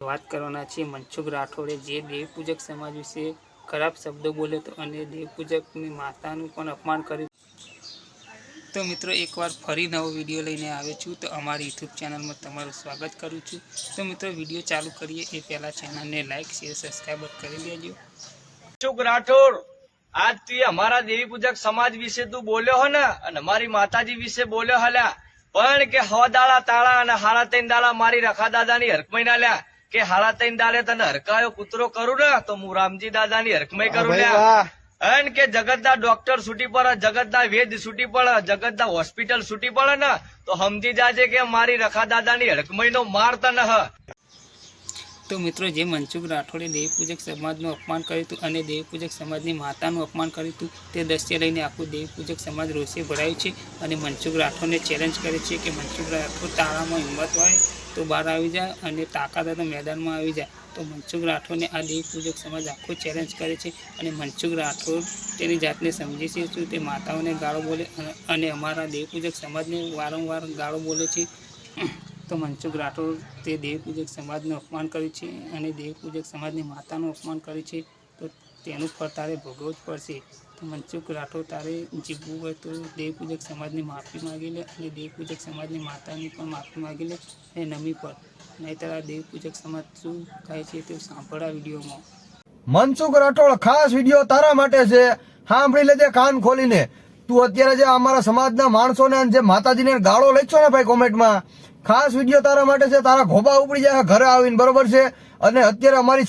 વાત કરવાના છીએ મનસુખ રાઠોડે. જે દેવપૂજક સમાજ વિશે ખરાબ શબ્દો બોલ્યો હતો અને દેવપૂજકની માતાનું પણ અપમાન કર્યું તો મિત્રો, એકવાર ફરી નવો વીડિયો લઈને આવે છું તો અમારી યુટ્યુબ ચેનલમાં તમારું સ્વાગત કરું છું. તો મિત્રો, વીડિયો ચાલુ કરીએ. એ પહેલાં ચેનલને લાઇક શેર સબસ્ક્રાઈબ કરી દેજો. મનસુખ રાઠોડ આજ તું અમારા દેવી પૂજક સમાજ વિશે તું બોલ્યો હો ને અને અમારી માતાજી વિશે બોલ્યો હલ્યા. પણ કે હવા દાડા તાળા અને હારા ત્રણ દાડા મારી રખા દાદાની હરકમઈ ના લ્યા. કે હાડા ત્રણ દાડે તને હરકાયો કૂતરો કરું ને તો હું રામજી દાદાની હરકમય કરું ને અન કે જગતના ડોક્ટર છૂટી પડે જગતના વેદ છૂટી પડે જગતના હોસ્પિટલ છૂટી પડે ને તો સમજી જાજે કે મારી રખા દાદાની હરકમઈ નો માર તને હ. તો મિત્રો જે મનસુખ રાઠોડે દેવપૂજક સમાજનું અપમાન કર્યું હતું અને દેવપૂજક સમાજની માતાનું અપમાન કર્યું હતું તે દ્રશ્ય લઈને આખું દેવપૂજક સમાજ રોષે ભરાયું છે અને મનસુખ રાઠોડને ચેલેન્જ કરે છે કે મનસુખ રાઠોડ તારામાં હિંમત હોય તો બહાર આવી જાય અને તાકાત મેદાનમાં આવી જાય. તો મનસુખ રાઠોડને આ દેવપૂજક સમાજ આખો ચેલેન્જ કરે છે અને મનસુખ રાઠોડ તેની જાતને સમજે છે શું તે માતાઓને ગાળો બોલે અને- અમારા દેવપૂજક સમાજને વારંવાર ગાળો બોલે છે? તો મનસુખ રાઠોડ તે દેવપૂજક સમાજનું અપમાન કર્યું છે અને દેવપૂજક સમાજની માતાનું અપમાન કર્યું છે. તો તેનું ફળ તારે ભોગવવું જ પડશે. મનસુખ રાઠોડ તારે જીવવું હોય તો દેવપૂજક સમાજની માફી માગી લે અને દેવપૂજક સમાજની માતાની પણ માફી માગી લે અને નમી પર. નહીંતર આ દેવપૂજક સમાજ શું કહે છે તે સાંભળા વિડીયોમાં. મનસુખ રાઠોડ ખાસ વીડિયો તારા માટે છે. સાંભળી લેજે કાન ખોલીને. તું અત્યારે જે અમારા સમાજના માણસોને જે માતાજીને ગાળો લેચો ને ભાઈ કોમેન્ટમાં, ખાસ વીડિયો તારા માટે છે. તારા ઘોબા ઉપડી જાય, ઘરે આવીને બરોબર છે. અને અત્યારે અમારી